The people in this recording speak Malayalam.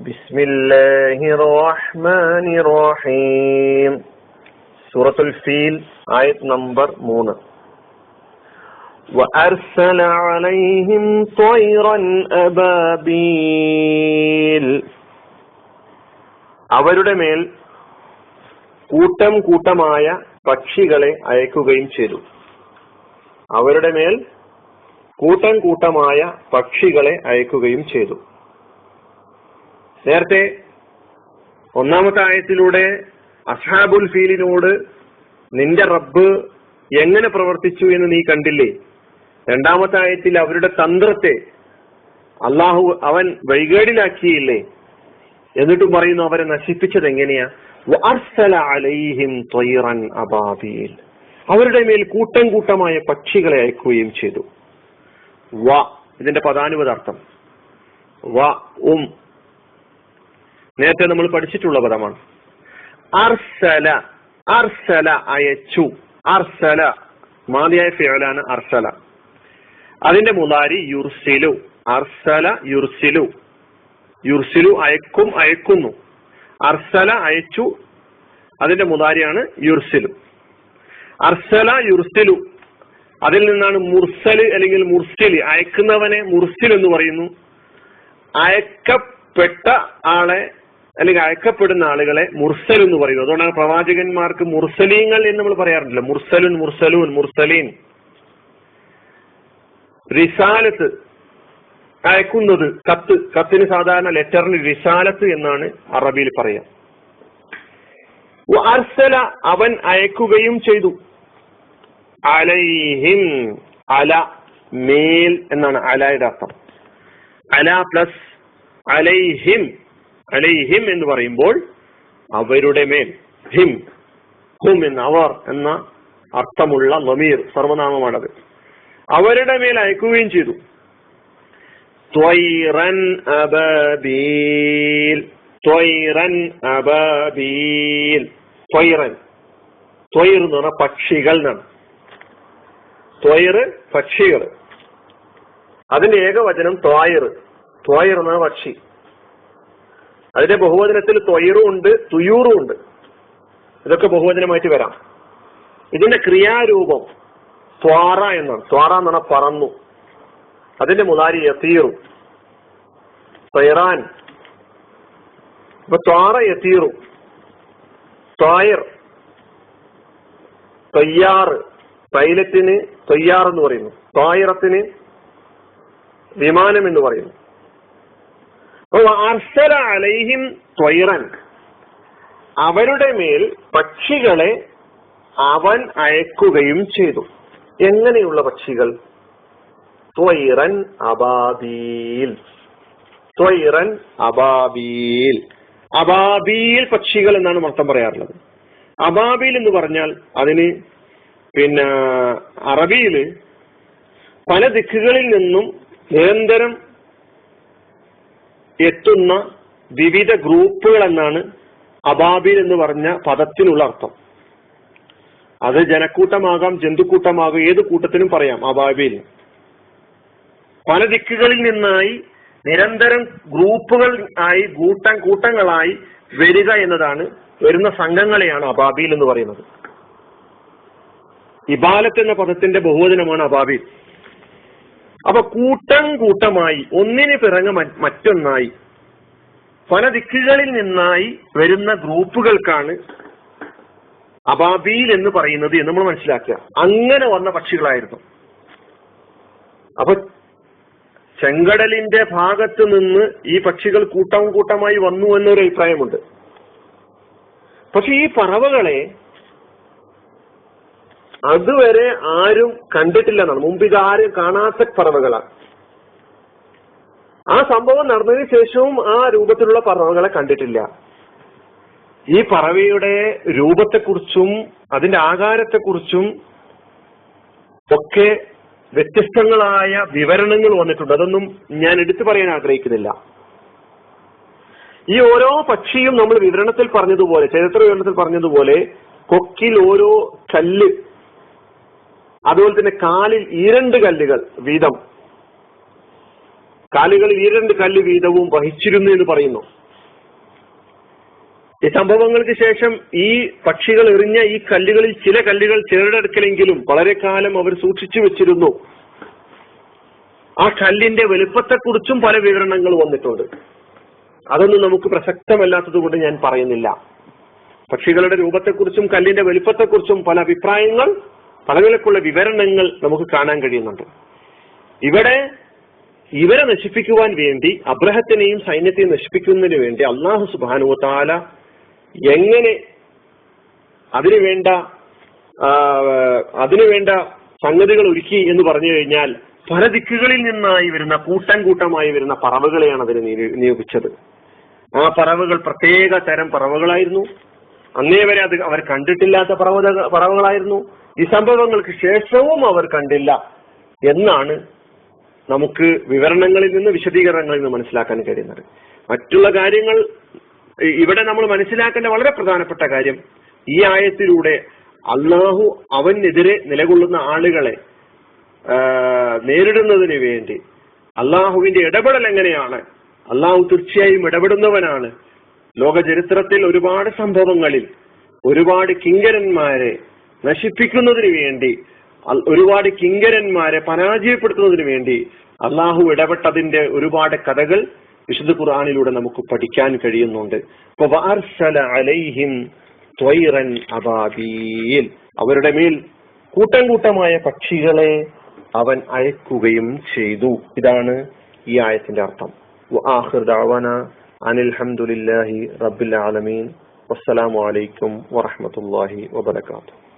بسم الله الرحمن الرحيم سورة الفيل آية نمبر 3 وأرسل عليهم طيرا أبابيل അവരുടെ മേൽ കൂട്ടം കൂട്ടമായ പക്ഷികളെ അയക്കുകയും ചെയ്തു അവരുടെ മേൽ കൂട്ടം കൂട്ടമായ പക്ഷികളെ അയക്കുകയും ചെയ്തു നേരത്തെ ഒന്നാമത്തെ ആയത്തിലൂടെ അസ്ഹാബുൽ ഫീലിനോട് നിന്റെ റബ്ബ് എങ്ങനെ പ്രവർത്തിച്ചു എന്ന് നീ കണ്ടില്ലേ? രണ്ടാമത്തെ ആയത്തിൽ അവരുടെ തന്ത്രത്തെ അള്ളാഹു അവൻ വഴികേടിലാക്കിയില്ലേ? എന്നിട്ടും പറയുന്നു അവരെ നശിപ്പിച്ചത് എങ്ങനെയാ? അവരുടെ മേൽ കൂട്ടം കൂട്ടമായ പക്ഷികളെ അയക്കുകയും ചെയ്തു. വ ഇതിന്റെ പദാനുപദാർത്ഥം വ ഉം നേരത്തെ നമ്മൾ പഠിച്ചിട്ടുള്ള പദമാണ്. അർസല അർസല അയച്ചു. അർസല മാതിയായ ഫിയലാണ് അർസല. അതിന്റെ മുതാരി യുർസിലു. അർസല യുർസിലു. യുർസിലു അയക്കും അയക്കുന്നു. അർസല അയച്ചു. അതിന്റെ മുതാരിയാണ് യുർസിലു. അർസല യുർസിലു. അതിൽ നിന്നാണ് മുർസൽ അല്ലെങ്കിൽ മുർസിൽ അയക്കുന്നവനെ മുർസിൽ എന്ന് പറയുന്നു. അയക്കപ്പെട്ട ആളെ അല്ലെങ്കിൽ അയക്കപ്പെടുന്ന ആളുകളെ മുർസൽ എന്ന് പറയുന്നു. അതുകൊണ്ടാണ് പ്രവാചകന്മാർക്ക് മുർസലീങ്ങൾ എന്ന് നമ്മൾ പറയാറുണ്ടല്ലോ. മുർസലുൻ മുർസലൂൻ മുർസലീൻ. റിസാലത്ത് അയക്കുന്നത് കത്ത്. കത്തിന് സാധാരണ ലെറ്ററിന് റിസാലത്ത് എന്നാണ് അറബിയിൽ പറയാം. അർസല അവൻ അയക്കുകയും ചെയ്തു. അലൈഹിം അല മേൽ എന്നാണ് അലയുടെ അർത്ഥം. അല പ്ലസ് അലൈഹിം അലൈഹിം എന്ന് പറയുമ്പോൾ അവരുടെ മേൽ ഹിം ഹും എന്ന് അവർ എന്ന അർത്ഥമുള്ള നമീർ സർവനാമമാണത്. അവരുടെ മേൽ അയക്കുകയും ചെയ്തു. ത്വൈറൻ ത്വൈറൻ ത്വൈറൻ ത്വൈർ എന്ന് പറഞ്ഞ പക്ഷികൾ എന്നാണ്. പക്ഷികൾ. അതിന്റെ ഏകവചനം ത്വായർ. ത്വായർ എന്ന പക്ഷി. അതിന്റെ ബഹുവചനത്തിൽ തൊയറും ഉണ്ട് തുയൂറും ഉണ്ട്. ഇതൊക്കെ ബഹുവചനമായിട്ട് വരാം. ഇതിന്റെ ക്രിയാരൂപം ത്വാറ എന്നാണ്. ത്വാറ എന്ന് പറഞ്ഞാൽ പറന്നു. അതിന്റെ മുതാരി എത്തീറും തൊയറാൻ. ഇപ്പൊ ത്വാറ എത്തീറും ത്വായർ. തൊയ്യാറ്. പൈലറ്റിന് തൊയ്യാർ പറയുന്നു. ത്വായറത്തിന് വിമാനം എന്ന് പറയുന്നു. അലൈഹിം ത്വൈറൻ. അവരുടെ മേൽ പക്ഷികളെ അവൻ അയക്കുകയും ചെയ്തു. എങ്ങനെയുള്ള പക്ഷികൾ? ത്വൈറൻ അബാബീൽ. ത്വൈറൻ അബാബീൽ. അബാബീൽ പക്ഷികൾ എന്നാണ് മൊത്തം പറയാറുള്ളത്. അബാബീൽ എന്ന് പറഞ്ഞാൽ അതിന് പിന്നെ അറബിയിൽ പല ദിക്കുകളിൽ നിന്നും നിരന്തരം എത്തുന്ന വിവിധ ഗ്രൂപ്പുകൾ എന്നാണ് അബാബിൽ എന്ന് പറഞ്ഞ പദത്തിനുള്ള അർത്ഥം. അത് ജനക്കൂട്ടമാകാം ജന്തുക്കൂട്ടമാകാം ഏത് കൂട്ടത്തിനും പറയാം അബാബിൽ. പല ദിക്കുകളിൽ നിന്നായി നിരന്തരം ഗ്രൂപ്പുകൾ ആയി കൂട്ടം കൂട്ടങ്ങളായി വരിക എന്നതാണ് വരുന്ന സംഘങ്ങളെയാണ് അബാബിൽ എന്ന് പറയുന്നത്. ഇബാലത്ത് എന്ന പദത്തിന്റെ ബഹുവചനമാണ് അബാബിൽ. അപ്പൊ കൂട്ടം കൂട്ടമായി ഒന്നിന് പിറങ്ങ മറ്റൊന്നായി പല ദിക്കുകളിൽ നിന്നായി വരുന്ന ഗ്രൂപ്പുകൾക്കാണ് അബാബീൽ എന്ന് പറയുന്നത് എന്ന് നമ്മൾ മനസ്സിലാക്കുക. അങ്ങനെ വന്ന പക്ഷികളായിരുന്നു. അപ്പൊ ചെങ്കടലിന്റെ ഭാഗത്ത് നിന്ന് ഈ പക്ഷികൾ കൂട്ടം കൂട്ടമായി വന്നു എന്നൊരു അഭിപ്രായമുണ്ട്. പക്ഷെ ഈ പറവകളെ അതുവരെ ആരും കണ്ടിട്ടില്ലെന്നാണ്. മുമ്പ് ഇത് ആരും കാണാത്ത പറവകളാണ്. ആ സംഭവം നടന്നതിന് ശേഷവും ആ രൂപത്തിലുള്ള പറവകളെ കണ്ടിട്ടില്ല. ഈ പറവയുടെ രൂപത്തെക്കുറിച്ചും അതിന്റെ ആകാരത്തെക്കുറിച്ചും ഒക്കെ വ്യത്യസ്തങ്ങളായ വിവരണങ്ങൾ വന്നിട്ടുണ്ട്. അതൊന്നും ഞാൻ എടുത്തു പറയാൻ ആഗ്രഹിക്കുന്നില്ല. ഈ ഓരോ പക്ഷിയും നമ്മൾ വിവരണത്തിൽ പറഞ്ഞതുപോലെ ചരിത്ര വിവരണത്തിൽ പറഞ്ഞതുപോലെ കൊക്കിൽ ഓരോ കല്ല് അതുപോലെ തന്നെ കാലിൽ ഈരണ്ട് കല്ലുകൾ വീതം. കാലുകളിൽ ഈരണ്ട് കല്ല് വീതവും വഹിച്ചിരുന്നു എന്ന് പറയുന്നു. ഈ സംഭവങ്ങൾക്ക് ശേഷം ഈ പക്ഷികൾ എറിഞ്ഞ ഈ കല്ലുകളിൽ ചില കല്ലുകൾ ചിലരെടുക്കലെങ്കിലും വളരെ കാലം അവർ സൂക്ഷിച്ചു വെച്ചിരുന്നു. ആ കല്ലിന്റെ വലുപ്പത്തെക്കുറിച്ചും പല വിവരണങ്ങൾ വന്നിട്ടുണ്ട്. അതൊന്നും നമുക്ക് പ്രസക്തമല്ലാത്തത് കൊണ്ട് ഞാൻ പറയുന്നില്ല. പക്ഷികളുടെ രൂപത്തെക്കുറിച്ചും കല്ലിന്റെ വലുപ്പത്തെക്കുറിച്ചും പല അഭിപ്രായങ്ങൾ പല നിലക്കുള്ള വിവരണങ്ങൾ നമുക്ക് കാണാൻ കഴിയുന്നുണ്ട്. ഇവിടെ ഇവരെ നശിപ്പിക്കുവാൻ വേണ്ടി അബ്രഹത്തിനെയും സൈന്യത്തെയും നശിപ്പിക്കുന്നതിന് വേണ്ടി അള്ളാഹു സുബാനു താല എങ്ങനെ അതിനു വേണ്ട അതിനു വേണ്ട സംഗതികൾ ഒരുക്കി എന്ന് പറഞ്ഞു കഴിഞ്ഞാൽ പല ദിക്കുകളിൽ നിന്നായി വരുന്ന കൂട്ടം കൂട്ടമായി വരുന്ന പറവുകളെയാണ് അതിന് നിയോഗിച്ചത് ആ പറവുകൾ പ്രത്യേക തരം പറവുകളായിരുന്നു. അന്നേ വരെ അത് അവർ കണ്ടിട്ടില്ലാത്ത പറവത പറവുകളായിരുന്നു. ഈ സംഭവങ്ങൾക്ക് ശേഷവും അവർ കണ്ടില്ല എന്നാണ് നമുക്ക് വിവരണങ്ങളിൽ നിന്ന് വിശദീകരണങ്ങളിൽ നിന്ന് മനസ്സിലാക്കാൻ കഴിയുന്നത്. മറ്റുള്ള കാര്യങ്ങൾ ഇവിടെ നമ്മൾ മനസ്സിലാക്കേണ്ട വളരെ പ്രധാനപ്പെട്ട കാര്യം ഈ ആയത്തിലൂടെ അള്ളാഹു അവനെതിരെ നിലകൊള്ളുന്ന ആളുകളെ നേരിടുന്നതിന് വേണ്ടി അള്ളാഹുവിന്റെ ഇടപെടൽ എങ്ങനെയാണ് അള്ളാഹു തീർച്ചയായും ഇടപെടുന്നവനാണ്. ലോക ചരിത്രത്തിൽ ഒരുപാട് സംഭവങ്ങളിൽ ഒരുപാട് കിങ്കരന്മാരെ നശിപ്പിക്കുന്നതിന് വേണ്ടി ഒരുപാട് കിങ്കരന്മാരെ പരാജയപ്പെടുത്തുന്നതിന് വേണ്ടി അള്ളാഹു ഇടപെട്ടതിന്റെ ഒരുപാട് കഥകൾ വിശുദ്ധ ഖുറാനിലൂടെ നമുക്ക് പഠിക്കാൻ കഴിയുന്നുണ്ട്. അവരുടെ മേൽ കൂട്ടം കൂട്ടമായ പക്ഷികളെ അവൻ അയക്കുകയും ചെയ്തു. ഇതാണ് ഈ ആയത്തിന്റെ അർത്ഥം. അനിൽഹമുല്ലാഹി റബുൽ ആലമീൻ. വാഹമത്തല്ലാഹി വാത്തു